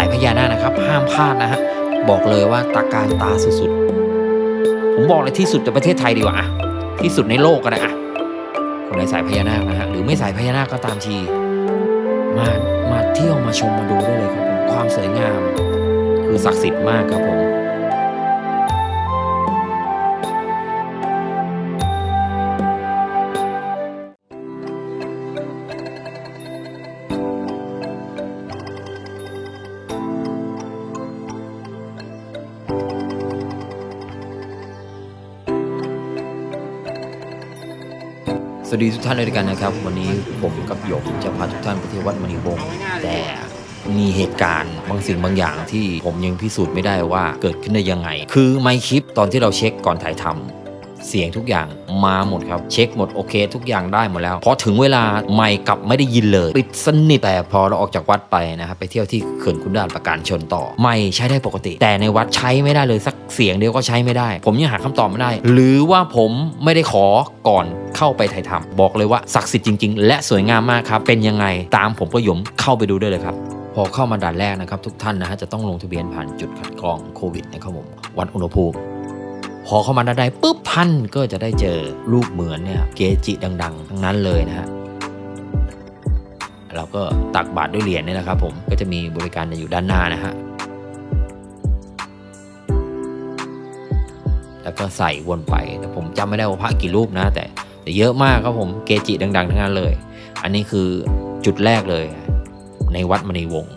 ายพญานาคนะครับ ห้ามพลาดนะฮะบอกเลยว่าตาการตาสุดๆ ผมบอกเลยที่สุดในประเทศไทยดีกว่าอะที่สุดในโลกก็ได้อะคนไหนสายพญานาคนะฮะหรือไม่สายพญานาคก็ตามที มามาเที่ยวมาชมมาดูได้เลยครับผมความสวยงาม คือศักดิ์สิทธิ์มากครับผม สวัสดีทุกท่านเลยด้วยกันนะครับ วันนี้ผมกับหยกจะพาทุกท่านไปที่วัดมณีวงศ์แต่มีเหตุการณ์บางสิ่งบางอย่างที่ผมยังพิสูจน์ไม่ได้ว่าเกิดขึ้นได้ยังไง คือไมค์คลิปตอนที่เราเช็คก่อนถ่ายทำเสียงทุกอย่างมาหมดครับ เช็คหมดโอเค ทุกอย่างได้หมดแล้ว พอถึงเวลาไมค์กลับไม่ได้ยินเลย ปิดสนิทแต่พอเราออกจากวัดไปนะครับไปเที่ยวที่เขื่อนคุณด่านประการชนต่อ ไมค์ใช้ได้ปกติ แต่ในวัดใช้ไม่ได้เลยสัก เสียงเดียวก็ใช้ไม่ได้ ผมยังหาคำตอบไม่ได้ หรือว่าผมไม่ได้ขอก่อนเข้าไปถ่ายทำบอกเลยว่าศักดิ์สิทธิ์จริง ๆ และสวยงามมากครับ เป็นยังไงตามผมก็ยมเข้าไปดูได้เลยครับพอเข้ามาด่านแรกนะครับ ทุกท่านนะฮะจะต้องลงทะเบียนผ่านจุดคัดกรองโควิดนะครับผมวัดอุณหภูมิ พอเข้ามาด้านใดปุ๊บท่านก็จะได้เจอรูปเหมือนเนี่ยเกจิดังๆ ทั้งนั้นเลยนะฮะเราก็ตักบาตรด้วยเหรียญเนี่ยนะครับผมก็จะมีบริการอยู่ด้านหน้านะฮะ แล้วก็ใส่วนไป แต่ผมจำไม่ได้ว่าพระกี่รูปนะ แต่แต่เยอะมากครับผมเกจิดัง ๆ ทั้งนั้นเลย อันนี้คือจุดแรกเลยในวัดมณีวงศ์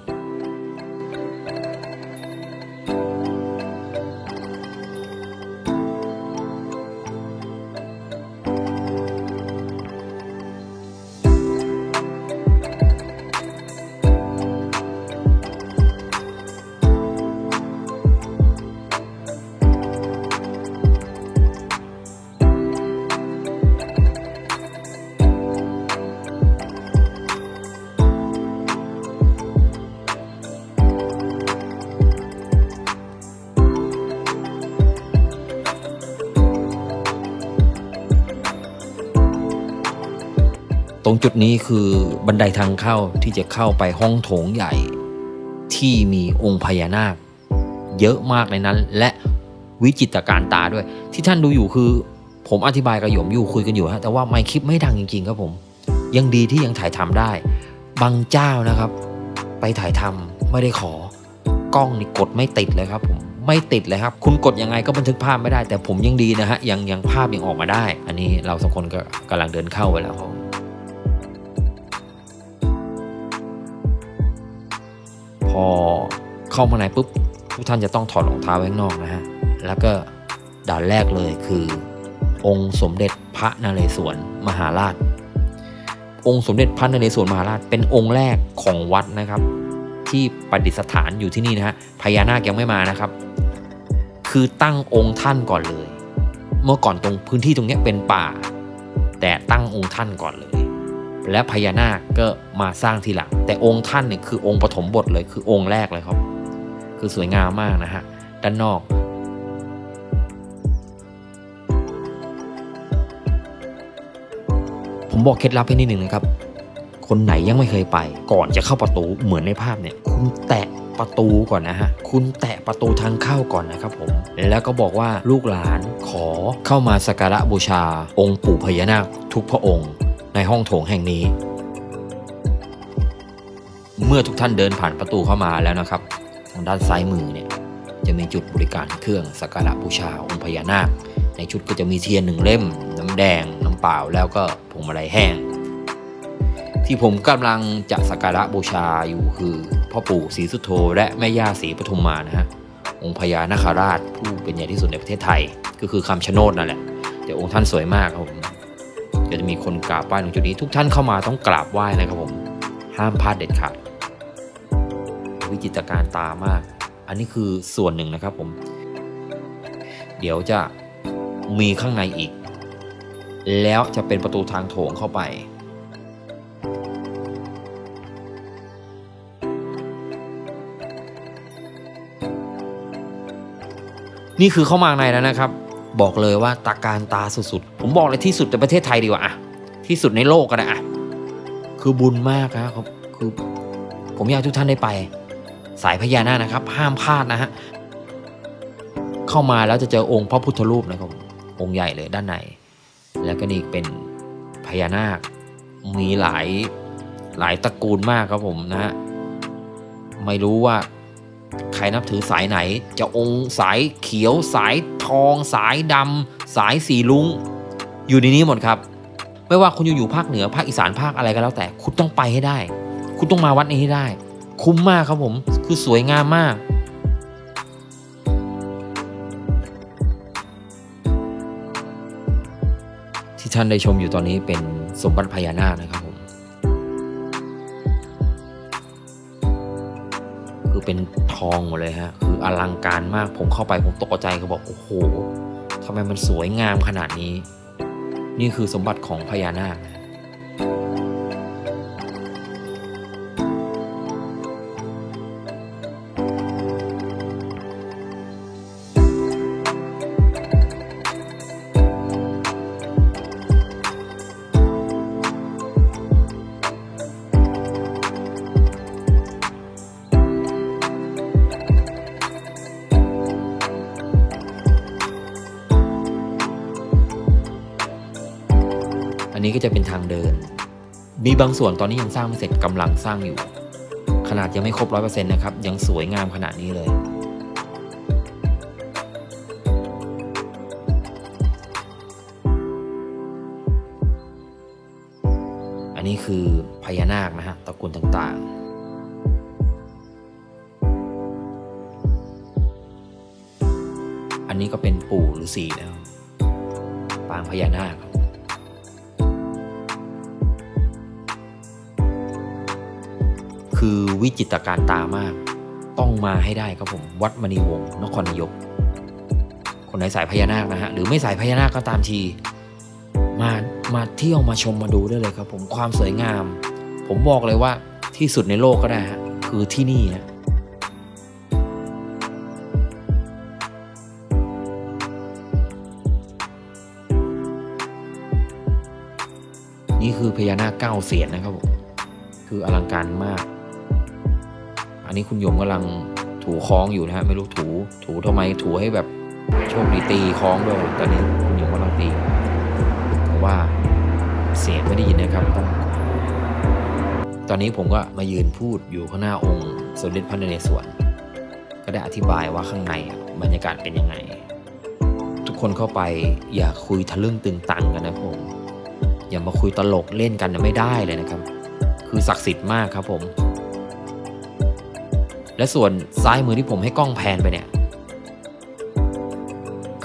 ตรงจุดนี้คือบันไดทางเข้าที่จะเข้าไปห้องโถงใหญ่ ที่มีองค์พญานาค เยอะมากในนั้น และวิจิตรการตาด้วย ที่ท่านดูอยู่คือ ผมอธิบายกับหยมอยู่คุยกันอยู่ฮะแต่ว่าไมค์คลิปไม่ดังจริงๆครับผม ยังดีที่ยังถ่ายทำได้ บางเจ้านะครับ ไปถ่ายทำไม่ได้ขอกล้องนี่กดไม่ติดเลยครับผมไม่ติดเลยครับ คุณกดยังไงก็บันทึกภาพไม่ได้ แต่ผมยังดีนะฮะยังยังภาพยังออกมาได้ อันนี้เราสองคนก็กำลังเดินเข้าไปแล้วครับ พอเข้ามาในปุ๊บทุกท่านจะต้องถอดรองเท้าไว้ข้างนอกนะฮะ แล้วก็ด่านแรกเลยคือ องค์สมเด็จพระนเรศวรมหาราช องค์สมเด็จพระนเรศวรมหาราช เป็นองค์แรกของวัดนะครับ ที่ประดิษฐานอยู่ที่นี่นะฮะพญานาคยังไม่มานะครับ คือตั้งองค์ท่านก่อนเลย เมื่อก่อนตรงพื้นที่ตรงนี้เป็นป่า แต่ตั้งองค์ท่านก่อนเลย และพญานาคก็มาสร้างทีหลัง แต่องค์ท่านเนี่ยคือองค์ปฐมบทเลยคือองค์แรกเลยครับ คือสวยงามมากนะฮะ ด้านนอกผมบอกเคล็ดลับให้นิดหนึ่งนะครับ คนไหนยังไม่เคยไป ก่อนจะเข้าประตูเหมือนในภาพเนี่ย คุณแตะประตูก่อนนะฮะ คุณแตะประตูทางเข้าก่อนนะครับผม แล้วก็บอกว่าลูกหลานขอเข้ามาสักการะบูชา องค์ปู่พญานาคทุกพระองค์ ในห้องโถงแห่งนี้ เมื่อทุกท่านเดินผ่านประตูเข้ามาแล้วนะครับ ทางด้านซ้ายมือเนี่ยจะมีจุดบริการเครื่องสักการะบูชาองค์พญานาค ในชุดก็จะมีเทียนหนึ่งเล่ม น้ำแดง น้ำเปล่าแล้วก็พวงมาลัยแห้ง ที่ผมกำลังจะสักการะบูชาอยู่คือพ่อปู่ศรีสุโธและแม่ย่าศรีปทุมมานะฮะองค์พญานาคราชผู้เป็นใหญ่ที่สุดในประเทศไทย ก็คือคำชะโนดนั่นแหละแต่องค์ท่านสวยมากครับผม ก็จะมีคนกราบไหว้ตรงจุดนี้ ทุกท่านเข้ามาต้องกราบไหว้นะครับผม ห้ามพลาดเด็ดขาดวิจิตรการตามาก อันนี้คือส่วนหนึ่งนะครับผม เดี๋ยวจะมีข้างในอีก แล้วจะเป็นประตูทางโถงเข้าไปนี่คือเข้ามาในแล้วนะครับ บอกเลยว่าตาการตาสุดๆ ผมบอกเลยที่สุดในประเทศไทยดีกว่าอะที่สุดในโลกก็ได้อะคือบุญมากนะครับคือผมอยากทุกท่านได้ไป สายพญานาคนะครับ ห้ามพลาดนะฮะเข้ามาแล้วจะเจอองค์พระพุทธรูปนะครับ องค์ใหญ่เลยด้านใน แล้วก็นี่เป็นพญานาค มีหลายหลายตระกูลมากครับผมนะฮะไม่รู้ว่า ใครนับถือสายไหน จะองค์สายเขียวสายทอง สายดำสายสีลุง อยู่ในนี้หมดครับ ไม่ว่าคุณจะอยู่ภาคเหนือภาคอีสานภาคอะไรก็แล้วแต่ คุณต้องไปให้ได้ คุณต้องมาวัดนี้ให้ได้ คุ้มมากครับผม คือสวยงามมากที่ท่านได้ชมอยู่ตอนนี้เป็นสมบัติพญานาคนะครับผม คือเป็นทองหมดเลยฮะ คืออลังการมาก ผมเข้าไปผมตกใจเขาบอก โอ้โหทำไมมันสวยงามขนาดนี้ นี่คือสมบัติของพญานาค นี้ก็จะเป็นทางเดิน มีบางส่วนตอนนี้ยังสร้างไม่เสร็จกำลังสร้างอยู่ ขนาดยังไม่ครบร้อยเปอร์เซ็นต์นะครับ ยังสวยงามขนาดนี้เลยอันนี้คือพญานาคนะฮะตระกูลต่างๆ อันนี้ก็เป็นปู่ฤาษีแล้วปางพญานาค คือวิจิตรการตามาก ต้องมาให้ได้ครับผมวัดมณีวงศ์นครนายก คนไหนสายพญานาคนะฮะหรือไม่สายพญานาคก็ตามทีมามาเที่ยวมาชมมาดูได้เลยครับ ผมความสวยงาม ผมบอกเลยว่าที่สุดในโลกก็ได้ฮะคือที่นี่ฮะนี่คือพญานาคเก้าเสียนนะครับผม คืออลังการมาก อันนี้คุณโยมกำลังถูคล้องอยู่นะฮะไม่รู้ถูถูทำไมถูให้แบบโชคดีตีคล้องด้วยตอนนี้คุณโยมกำลังตีเพราะว่าเสียงไม่ได้ยินนะครับต้องตอนนี้ผมก็มายืนพูดอยู่ข้างหน้าองค์สมเด็จพระนเรศวรก็ได้อธิบายว่าข้างในบรรยากาศเป็นยังไง ทุกคนเข้าไปอย่าคุยทะลึ่งตึงตังกันนะผม อย่ามาคุยตลกเล่นกันนะไม่ได้เลยนะครับ คือศักดิ์สิทธิ์มากครับผม และส่วนซ้ายมือที่ผมให้กล้องแพนไปเนี่ย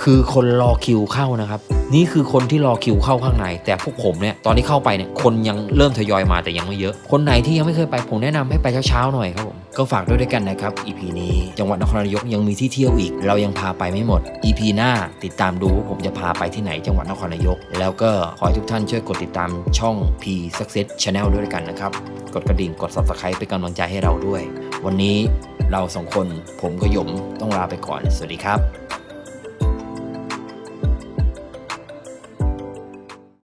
คือคนรอคิวเข้านะครับ นี่คือคนที่รอคิวเข้าข้างใน แต่พวกผมเนี่ยตอนที่เข้าไปเนี่ยคนยังเริ่มทยอยมาแต่ยังไม่เยอะ คนไหนที่ยังไม่เคยไปผมแนะนำให้ไปเช้าๆหน่อยครับผมก็ฝากด้วยด้วยกันนะครับ EP นี้จังหวัดนครนายกยังมีที่เที่ยวอีก เรายังพาไปไม่หมด EP หน้าติดตามดูผมจะพาไปที่ไหนจังหวัดนครนายก แล้วก็ขอให้ทุกท่านช่วยกดติดตามช่อง P Success Channel ด้วยด้วยกันนะครับ กดกระดิ่งกด Subscribe เป็นกำลังใจให้เราด้วย วันนี้เราสองคนผมกับหยมต้องลาไปก่อน สวัสดีครับ